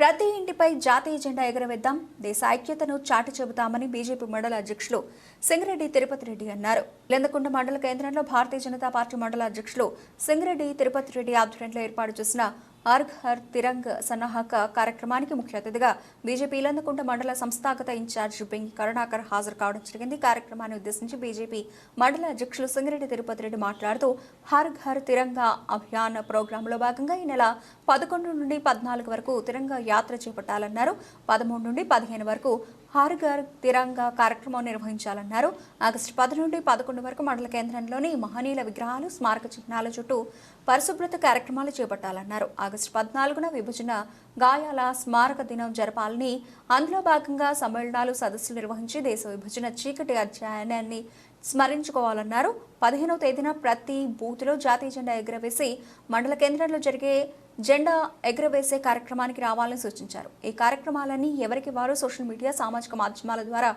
ప్రతి ఇంటిపై జాతీయ జెండా ఎగరవేద్దాం. దేశ ఐక్యతను చాటి చెబుతామని బీజేపీ మండల అధ్యక్షులు సింగిరెడ్డి తిరుపతి రెడ్డి అన్నారు. లెందకొండ మండల కేంద్రంలో భారతీయ జనతా పార్టీ మండల అధ్యక్షులు సింగిరెడ్డి తిరుపతి రెడ్డి ఆధ్వర్యంలో ఏర్పాటు చేసిన అర్ఘ్ హర్ తిరంగ్ సన్నాహక కార్యక్రమానికి ముఖ్య అతిథిగా బీజేపీ ఇలందకుంట మండల సంస్థాగత ఇన్ఛార్జ్ బింగి కరుణాకర్ హాజరు కావడం జరిగింది. కార్యక్రమాన్ని ఉద్దేశించి బీజేపీ మండల అధ్యక్షులు సింగిరెడ్డి తిరుపతి రెడ్డి మాట్లాడుతూ హర్ ఘర్ తిరంగా అభియాన్ ప్రోగ్రాంలో భాగంగా ఈ నెల పదకొండు నుండి పద్నాలుగు వరకు తిరంగా యాత్ర చేపట్టాలన్నారు. పదమూడు నుండి పదిహేను వరకు హర్ తిరంగా కార్యక్రమం నిర్వహించాలన్నారు. ఆగస్టు పది నుండి పదకొండు వరకు మండల కేంద్రంలోని మహనీయుల విగ్రహాలు స్మారక చిహ్నాల చుట్టూ పరిశుభ్రత కార్యక్రమాలు చేపట్టాలన్నారు. ఆగస్టు పద్నాలుగున విభజన గాయాల స్మారక దినం జరపాలని అందులో భాగంగా సమ్మేళనాలు సదస్సులు నిర్వహించి దేశ విభజన చీకటి అధ్యయనాన్ని స్మరించుకోవాలన్నారు. పదిహేనవ తేదీన ప్రతి బూత్లో జాతీయ జెండా ఎగురవేసి మండల కేంద్రంలో జరిగే జెండా ఎగురవేసే కార్యక్రమానికి రావాలని సూచించారు. ఈ కార్యక్రమాలన్నీ ఎవరికి వారు సోషల్ మీడియా సామాజిక మాధ్యమాల ద్వారా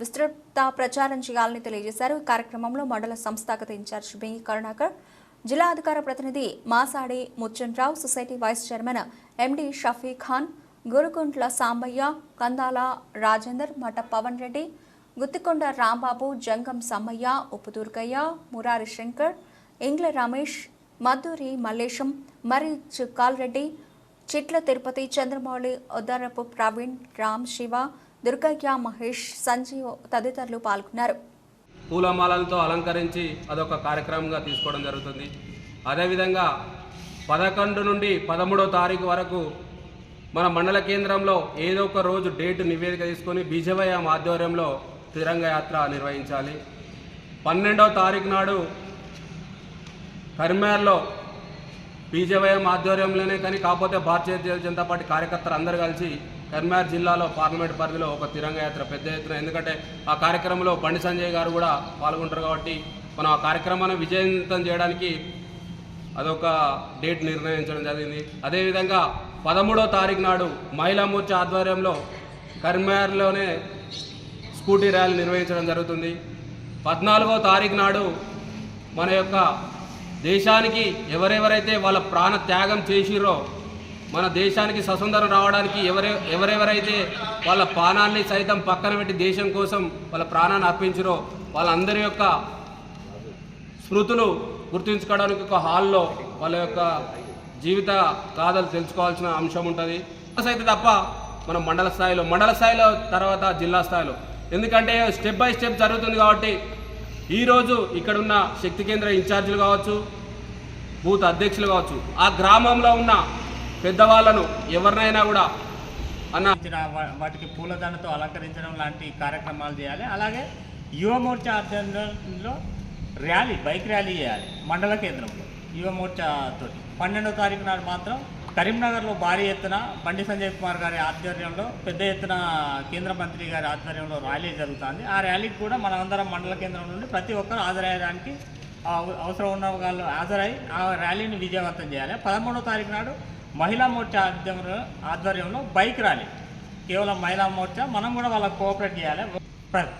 విస్తృత ప్రచారం చేయాలని తెలియజేశారు. ఈ కార్యక్రమంలో మండల సంస్థాగత ఇన్ఛార్జ్ బింగి కరుణాకర్ జిల్లా అధికార ప్రతినిధి Masadi Muchchanrao society vice chairman MD Shafi Khan Gurukuntla Sambaiah Kandala Rajender Matha Pavan Reddy Guttikonda Rambabu Jangam Sammaiah Uppudurgaiah Murari Shankar Ingla Ramesh Madhuri Mallesham మరి కాల్రెడ్డి చిట్ల తిరుపతి చంద్రమౌళి ఉదరపు ప్రవీణ్ రామ్ శివ దుర్గయ్య మహేష్ సంజీవ్ తదితరులు పాల్గొన్నారు. పూలమాలలతో అలంకరించి అదొక కార్యక్రమంగా తీసుకోవడం జరుగుతుంది. అదేవిధంగా పదకొండు నుండి పదమూడో తారీఖు వరకు మన మండల కేంద్రంలో ఏదో ఒక రోజు డేట్ నివేదిక తీసుకొని బీజవయం ఆధ్వర్యంలో తిరంగ యాత్ర నిర్వహించాలి. పన్నెండవ తారీఖు నాడు కరిమేర్లో బీజేవైఎం ఆధ్వర్యంలోనే కానీ కాకపోతే భారతీయ జనతా పార్టీ కార్యకర్తలు అందరూ కలిసి కరీంనగర్ జిల్లాలో పార్లమెంట్ పరిధిలో ఒక తిరంగ యాత్ర పెద్ద ఎత్తున ఎందుకంటే ఆ కార్యక్రమంలో బండి సంజయ్ గారు కూడా పాల్గొంటారు కాబట్టి మనం ఆ కార్యక్రమాన్ని విజయవంతం చేయడానికి అదొక డేట్ నిర్ణయించడం జరిగింది. అదేవిధంగా పదమూడో తారీఖు నాడు మహిళా మోర్చా ఆధ్వర్యంలో కరీంనగర్లోనే స్కూటీ ర్యాలీ నిర్వహించడం జరుగుతుంది. పద్నాలుగో తారీఖు నాడు మన యొక్క దేశానికి ఎవరెవరైతే వాళ్ళ ప్రాణ త్యాగం చేసిరో మన దేశానికి స్వతంత్రం రావడానికి ఎవరె ఎవరెవరైతే వాళ్ళ ప్రాణాన్ని సైతం పక్కన పెట్టి దేశం కోసం వాళ్ళ ప్రాణాన్ని అర్పించరో వాళ్ళందరి యొక్క స్మృతులు గుర్తుంచుకోవడానికి ఒక హాల్లో వాళ్ళ యొక్క జీవిత గాథలు తెలుసుకోవాల్సిన అంశం ఉంటుంది. అయితే తప్ప మనం మండల స్థాయిలో మండల స్థాయిలో తర్వాత జిల్లా స్థాయిలో ఎందుకంటే స్టెప్ బై స్టెప్ జరుగుతుంది కాబట్టి ఈరోజు ఇక్కడున్న శక్తి కేంద్ర ఇన్ఛార్జీలు కావచ్చు బూత్ అధ్యక్షులు కావచ్చు ఆ గ్రామంలో ఉన్న పెద్దవాళ్ళను ఎవరినైనా కూడా అన్న వాటికి పూలదండతో అలంకరించడం లాంటి కార్యక్రమాలు చేయాలి. అలాగే యువమోర్చా ఆధ్వర్యంలో ర్యాలీ బైక్ ర్యాలీ చేయాలి మండల కేంద్రంలో యువమోర్చాతో తోటి. పన్నెండో తారీఖు నాడు మాత్రం కరీంనగర్లో భారీ ఎత్తున బండి సంజయ్ కుమార్ గారి ఆధ్వర్యంలో పెద్ద ఎత్తున కేంద్ర మంత్రి గారి ఆధ్వర్యంలో ర్యాలీ జరుగుతుంది. ఆ ర్యాలీకి కూడా మనమందరం మండల కేంద్రం నుండి ప్రతి ఒక్కరు హాజరయ్యడానికి అవసరం ఉన్న వాళ్ళు హాజరై ఆ ర్యాలీని విజయవంతం చేయాలి. పదమూడో తారీఖు నాడు మహిళా మోర్చా ఆధ్వర్యంలో ఆధ్వర్యంలో బైక్ ర్యాలీ. కేవలం మహిళా మోర్చా మనం కూడా వాళ్ళకి కోఆపరేట్ చేయాలి. ప్రతి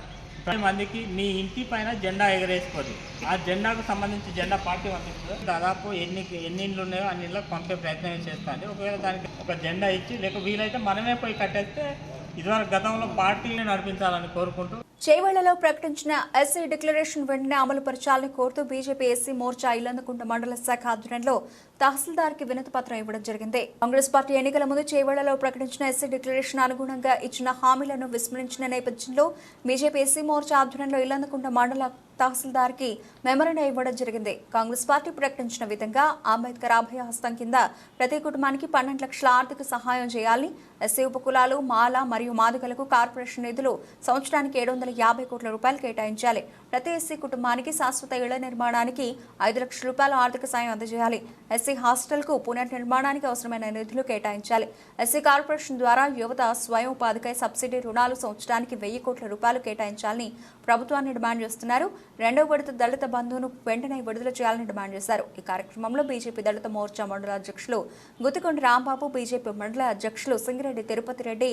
మందికి నీ ఇంటి పైన జెండా ఎగరేసుకోదు ఆ జెండాకు సంబంధించి జెండా పార్టీ పంపిస్తుంది దాదాపు ఎన్ని ఎన్ని ఇండ్లు ఉన్నాయో అన్ని ఇళ్ళకి పంపే ప్రయత్నం చేస్తుంది. ఒకవేళ దానికి ఒక జెండా ఇచ్చి లేక వీలైతే మనమే పోయి కట్టేస్తే ఇదివరకు గతంలో పార్టీని నడిపించాలని కోరుకుంటూ చేవెళ్ళలో ప్రకటించిన ఎస్సీ డిక్లరేషన్ వెంటనే అమలు పరచాలని కోరుతూ బీజేపీ ఎస్సీ మోర్చా ఇల్లందుకుంట మండల శాఖ ఆధ్వర్యంలో తహసీల్దార్కి వినతి పత్రం ఇవ్వడం జరిగింది. కాంగ్రెస్ పార్టీ ఎన్నికల ముందు చేవెళ్ళలో ప్రకటించిన ఎస్సీ డిక్లరేషన్ అనుగుణంగా ఇచ్చిన హామీలను విస్మరించిన నేపథ్యంలో బీజేపీ ఎస్సీ మోర్చా ఆధ్వర్యంలో ఇల్లందుకుంట మండల తహసీల్దార్కి మెమరణ ఇవ్వడం జరిగింది. కాంగ్రెస్ పార్టీ ప్రకటించిన విధంగా అంబేద్కర్ అభయ హస్తం కింద ప్రతి కుటుంబానికి పన్నెండు లక్షల ఆర్థిక సహాయం చేయాలి ఎస్సీ ఉపకులాలు మాల మరియు మాదిగలకు కార్పొరేషన్ నిధులు సంవత్సరానికి ఏడు వందల యాభై కోట్ల రూపాయలు కేటాయించాలి. ప్రతి ఎస్సీ కుటుంబానికి శాశ్వత ఇళ్ళ నిర్మాణానికి ఐదు లక్షల రూపాయల ఆర్థిక సాయం అందజేయాలి. ఎస్సీ హాస్టల్కు పునర్నిర్మాణానికి అవసరమైన నిధులు కేటాయించాలి. ఎస్సీ కార్పొరేషన్ ద్వారా యువత స్వయం ఉపాధికై సబ్సిడీ రుణాలు సంవత్సరానికి వెయ్యి కోట్ల రూపాయలు కేటాయించాలని ప్రభుత్వాన్ని డిమాండ్ చేస్తున్నారు. రెండవ విడత దళిత బంధువును వెంటనే విడుదల చేయాలని డిమాండ్ చేశారు. ఈ కార్యక్రమంలో బీజేపీ దళిత మోర్చా మండల అధ్యక్షులు గుతికొండ రాంబాబు బీజేపీ మండల అధ్యక్షులు సింగిరెడ్డి తిరుపతి రెడ్డి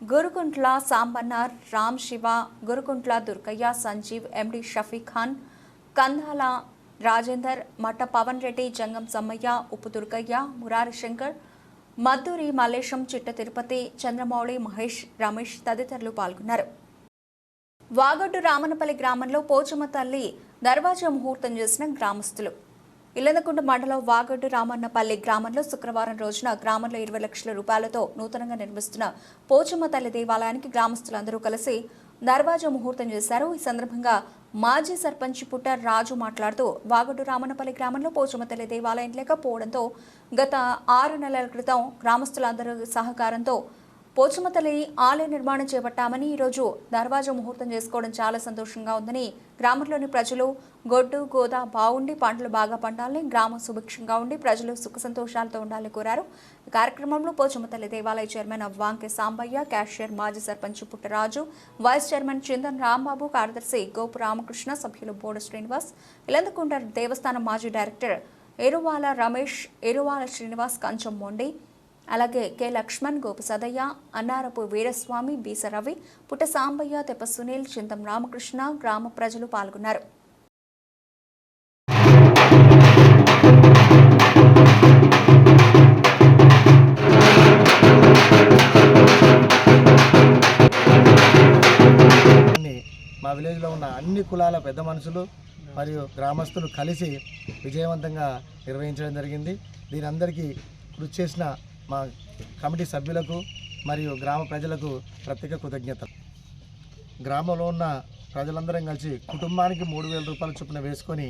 గురుకుంట్ల సాంబన్నార్ రామ్ శివ గురుకుంట్ల దుర్గయ్య సంజీవ్ ఎండి షఫీ ఖాన్ కందాల రాజేందర్ మట్ట పవన్ రెడ్డి జంగం సమ్మయ్య ఉప్పు దుర్గయ్య మురారి శంకర్ మద్దూరి మల్లేశం చిట్ట తిరుపతి చంద్రమౌళి మహేష్ రమేష్ తదితరులు పాల్గొన్నారు. వాగొడ్డు రామనపల్లి గ్రామంలో పోచమ్మ తల్లి దర్వాజా ముహూర్తం చేసిన గ్రామస్తులు. ఇల్లదకుంట మండలం వాగడ్డు రామన్నపల్లి గ్రామంలో శుక్రవారం రోజున గ్రామంలో ఇరవై లక్షల రూపాయలతో నూతనంగా నిర్మిస్తున్న పోచమ్మ తల్లి దేవాలయానికి గ్రామస్తులందరూ కలిసి దర్వాజా ముహూర్తం చేశారు. ఈ సందర్భంగా మాజీ సర్పంచ్ పుట్ట రాజు మాట్లాడుతూ వాగడ్డు రామన్నపల్లి గ్రామంలో పోచమ్మ తల్లి దేవాలయం లేకపోవడంతో గత ఆరు నెలల క్రితం గ్రామస్తులందరూ సహకారంతో పోచమతల్లి ఆలయ నిర్మాణం చేపట్టామని ఈరోజు దర్వాజా ముహూర్తం చేసుకోవడం చాలా సంతోషంగా ఉందని గ్రామంలోని ప్రజలు గొడ్డు గోదా బాగుండి పంటలు బాగా పండాలని గ్రామం సుభిక్షంగా ఉండి ప్రజలు సుఖ సంతోషాలతో ఉండాలని కోరారు. కార్యక్రమంలో పోచమతల్లి దేవాలయ చైర్మన్ అవ్వాంకె సాంబయ్య క్యాషియర్ మాజీ సర్పంచ్ పుట్టరాజు వైస్ చైర్మన్ చిందన్ రాంబాబు కార్యదర్శి గోపు రామకృష్ణ సభ్యులు బోడ శ్రీనివాస్ ఇలందకుంట దేవస్థానం మాజీ డైరెక్టర్ ఎరువాల రమేష్ ఎరువాల శ్రీనివాస్ కంచం మొండి అలాగే కె. లక్ష్మణ్ గోపసదయ్య అన్నారపు వీరస్వామి బీసరవి పుట్ట సాంబయ్య తెప్ప సునీల్ చింతం రామకృష్ణ గ్రామ ప్రజలు పాల్గొన్నారు. మా విలేజ్లో ఉన్న అన్ని కులాల పెద్ద మనుషులు మరియు గ్రామస్తులు కలిసి విజయవంతంగా నిర్వహించడం జరిగింది. దీని అందరికీ కృషి చేసిన మా కమిటీ సభ్యులకు మరియు గ్రామ ప్రజలకు ప్రత్యేక కృతజ్ఞతలు. గ్రామంలో ఉన్న ప్రజలందరం కలిసి కుటుంబానికి మూడు వేల రూపాయల చొప్పున వేసుకొని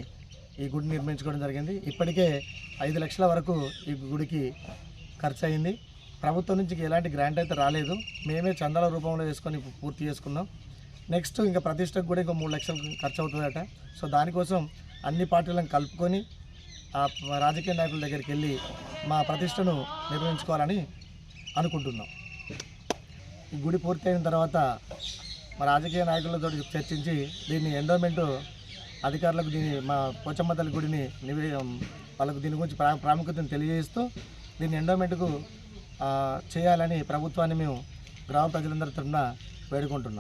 ఈ గుడి నిర్మించుకోవడం జరిగింది. ఇప్పటికే ఐదు లక్షల వరకు ఈ గుడికి ఖర్చు అయింది ప్రభుత్వం నుంచి ఎలాంటి గ్రాంట్ అయితే రాలేదు. మేమే చందాల రూపంలో వేసుకొని పూర్తి చేసుకున్నాం. నెక్స్ట్ ఇంకా ప్రతిష్టకు కూడా ఇంకో మూడు లక్షలు ఖర్చు అవుతుందట సో దానికోసం అన్ని పార్టీలను కలుపుకొని ఆ రాజకీయ నాయకుల దగ్గరికి వెళ్ళి మా ప్రతిష్టను నిర్వహించుకోవాలని అనుకుంటున్నాం. ఈ గుడి పూర్తయిన తర్వాత మా రాజకీయ నాయకులతో చర్చించి దీన్ని ఎండోమెంటు అధికారులకు దీని మా పోచమ్మ తల్లి గుడిని నివే వాళ్ళకు దీని గురించి ప్రా ప్రాముఖ్యతను తెలియజేస్తూ దీన్ని ఎండోమెంట్కు చేయాలని ప్రభుత్వాన్ని మేము గ్రామ ప్రజలందరి తరఫున వేడుకుంటున్నాం.